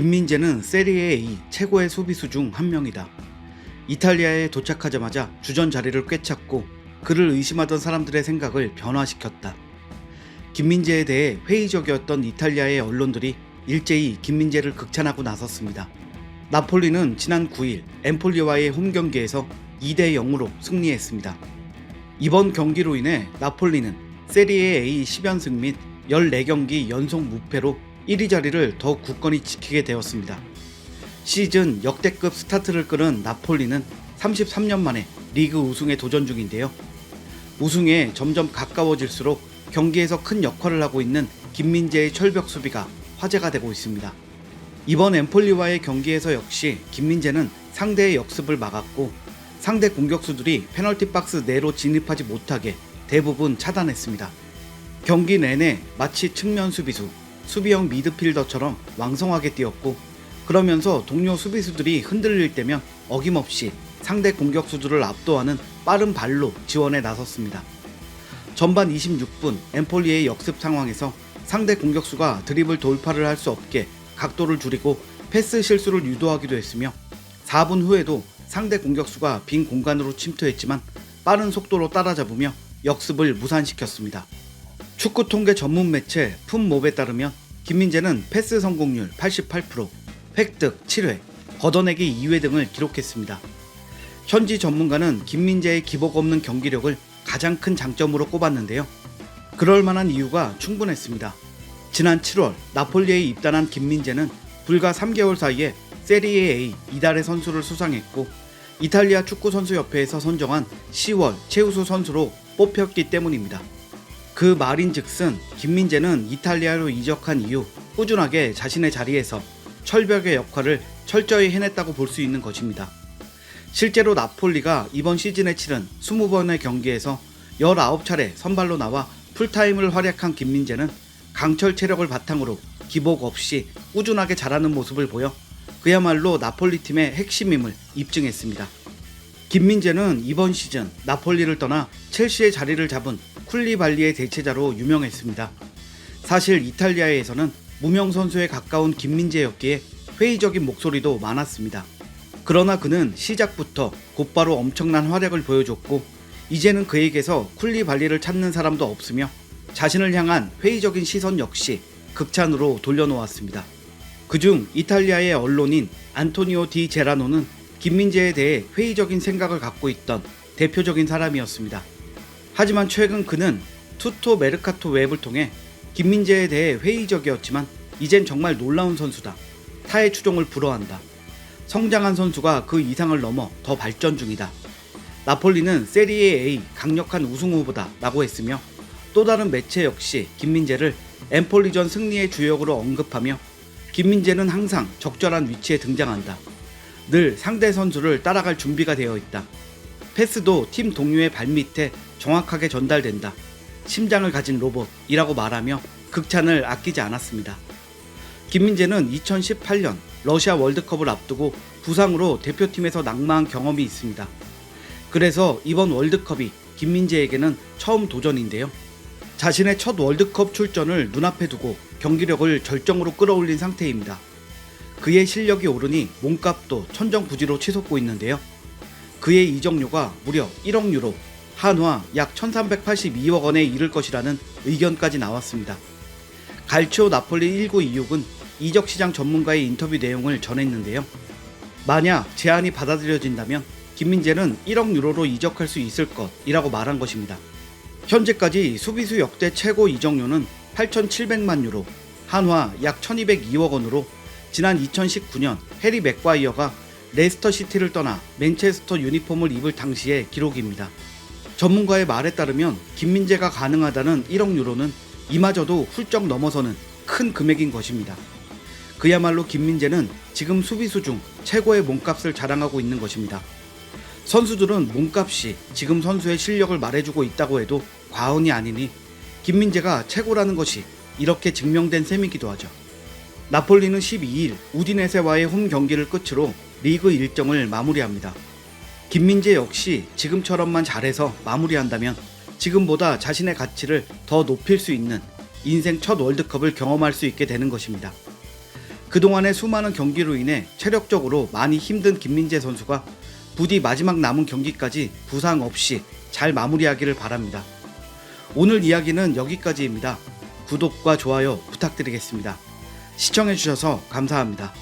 김민재는 세리에 A 최고의 수비수 중 한 명이다. 이탈리아에 도착하자마자 주전 자리를 꿰찼고 그를 의심하던 사람들의 생각을 변화시켰다. 김민재에 대해 회의적이었던 이탈리아의 언론들이 일제히 김민재를 극찬하고 나섰습니다. 나폴리는 지난 9일 엠폴리와의 홈 경기에서 2대 0으로 승리했습니다. 이번 경기로 인해 나폴리는 세리에 A 10연승 및 14경기 연속 무패로 1위 자리를 더 굳건히 지키게 되었습니다. 시즌 역대급 스타트를 끄는 나폴리는 33년 만에 리그 우승에 도전 중인데요. 우승에 점점 가까워질수록 경기에서 큰 역할을 하고 있는 김민재의 철벽 수비가 화제가 되고 있습니다. 이번 엠폴리와의 경기에서 역시 김민재는 상대의 역습을 막았고 상대 공격수들이 페널티 박스 내로 진입하지 못하게 대부분 차단했습니다. 경기 내내 마치 측면 수비수, 수비형 미드필더처럼 왕성하게 뛰었고 그러면서 동료 수비수들이 흔들릴 때면 어김없이 상대 공격수들을 압도하는 빠른 발로 지원에 나섰습니다. 전반 26분 엠폴리의 역습 상황에서 상대 공격수가 드리블 돌파를 할 수 없게 각도를 줄이고 패스 실수를 유도하기도 했으며 4분 후에도 상대 공격수가 빈 공간으로 침투했지만 빠른 속도로 따라잡으며 역습을 무산시켰습니다. 축구 통계 전문 매체 품몹에 따르면 김민재는 패스 성공률 88%, 획득 7회, 걷어내기 2회 등을 기록했습니다. 현지 전문가는 김민재의 기복 없는 경기력을 가장 큰 장점으로 꼽았는데요. 그럴 만한 이유가 충분했습니다. 지난 7월 나폴리에 입단한 김민재는 불과 3개월 사이에 세리에 A 이달의 선수를 수상했고 이탈리아 축구 선수 협회에서 선정한 10월 최우수 선수로 뽑혔기 때문입니다. 그 말인즉슨 김민재는 이탈리아로 이적한 이후 꾸준하게 자신의 자리에서 철벽의 역할을 철저히 해냈다고 볼 수 있는 것입니다. 실제로 나폴리가 이번 시즌에 치른 20번의 경기에서 19차례 선발로 나와 풀타임을 활약한 김민재는 강철 체력을 바탕으로 기복 없이 꾸준하게 잘하는 모습을 보여 그야말로 나폴리 팀의 핵심임을 입증했습니다. 김민재는 이번 시즌 나폴리를 떠나 첼시의 자리를 잡은 쿨리발리의 대체자로 유명했습니다. 사실 이탈리아에서는 무명 선수에 가까운 김민재였기에 회의적인 목소리도 많았습니다. 그러나 그는 시작부터 곧바로 엄청난 활약을 보여줬고 이제는 그에게서 쿨리발리를 찾는 사람도 없으며 자신을 향한 회의적인 시선 역시 극찬으로 돌려놓았습니다. 그중 이탈리아의 언론인 안토니오 디 제라노는 김민재에 대해 회의적인 생각을 갖고 있던 대표적인 사람이었습니다. 하지만 최근 그는 투토 메르카토 웹을 통해 김민재에 대해 회의적이었지만 이젠 정말 놀라운 선수다. 타의 추종을 불허한다. 성장한 선수가 그 이상을 넘어 더 발전 중이다. 나폴리는 세리에 A 강력한 우승 후보다 라고 했으며 또 다른 매체 역시 김민재를 엠폴리전 승리의 주역으로 언급하며 김민재는 항상 적절한 위치에 등장한다. 늘 상대 선수를 따라갈 준비가 되어 있다. 패스도 팀 동료의 발밑에 정확하게 전달된다. 심장을 가진 로봇이라고 말하며 극찬을 아끼지 않았습니다. 김민재는 2018년 러시아 월드컵을 앞두고 부상으로 대표팀에서 낙마한 경험이 있습니다. 그래서 이번 월드컵이 김민재에게는 처음 도전인데요. 자신의 첫 월드컵 출전을 눈앞에 두고 경기력을 절정으로 끌어올린 상태입니다. 그의 실력이 오르니 몸값도 천정부지로 치솟고 있는데요. 그의 이적료가 무려 1억 유로, 한화 약 1382억 원에 이를 것이라는 의견까지 나왔습니다. 갈치오 나폴리 1926은 이적 시장 전문가의 인터뷰 내용을 전했는데요. 만약 제안이 받아들여진다면 김민재는 1억 유로로 이적할 수 있을 것이라고 말한 것입니다. 현재까지 수비수 역대 최고 이적료는 8,700만 유로, 한화 약 1,202억 원으로 지난 2019년 해리 맥과이어가 레스터 시티를 떠나 맨체스터 유니폼을 입을 당시의 기록입니다. 전문가의 말에 따르면 김민재가 가능하다는 1억 유로는 이마저도 훌쩍 넘어서는 큰 금액인 것입니다. 그야말로 김민재는 지금 수비수 중 최고의 몸값을 자랑하고 있는 것입니다. 선수들은 몸값이 지금 선수의 실력을 말해주고 있다고 해도 과언이 아니니 김민재가 최고라는 것이 이렇게 증명된 셈이기도 하죠. 나폴리는 12일 우디네세와의 홈 경기를 끝으로 리그 일정을 마무리합니다. 김민재 역시 지금처럼만 잘해서 마무리한다면 지금보다 자신의 가치를 더 높일 수 있는 인생 첫 월드컵을 경험할 수 있게 되는 것입니다. 그동안의 수많은 경기로 인해 체력적으로 많이 힘든 김민재 선수가 부디 마지막 남은 경기까지 부상 없이 잘 마무리하기를 바랍니다. 오늘 이야기는 여기까지입니다. 구독과 좋아요 부탁드리겠습니다. 시청해주셔서 감사합니다.